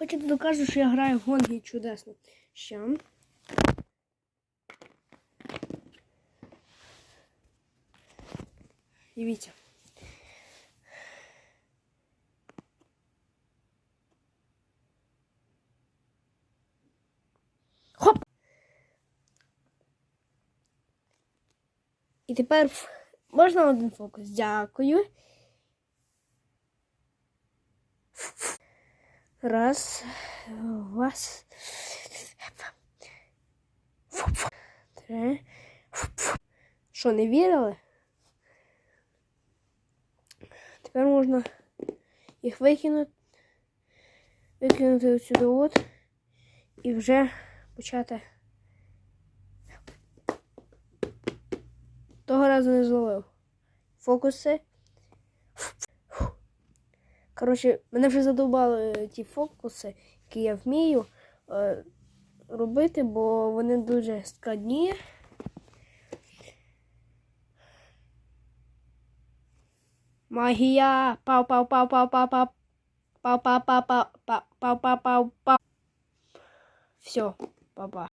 Хочете докажу, що я граю в гонки чудесно. Ще. Дивіться. Хоп! І тепер можна один фокус. Дякую. Раз, вас. Три. Що, не вірили? Тепер можна їх викинути, викинути отсюди от і вже почати. Того разу не зловив. Фокуси. Коротше, мене вже задовбали ті фокуси, які я вмію е, робити, бо вони дуже складні. Магія! Пау пау пау пау пау пау пау пау пау пау пау пау пау пау Все, папа.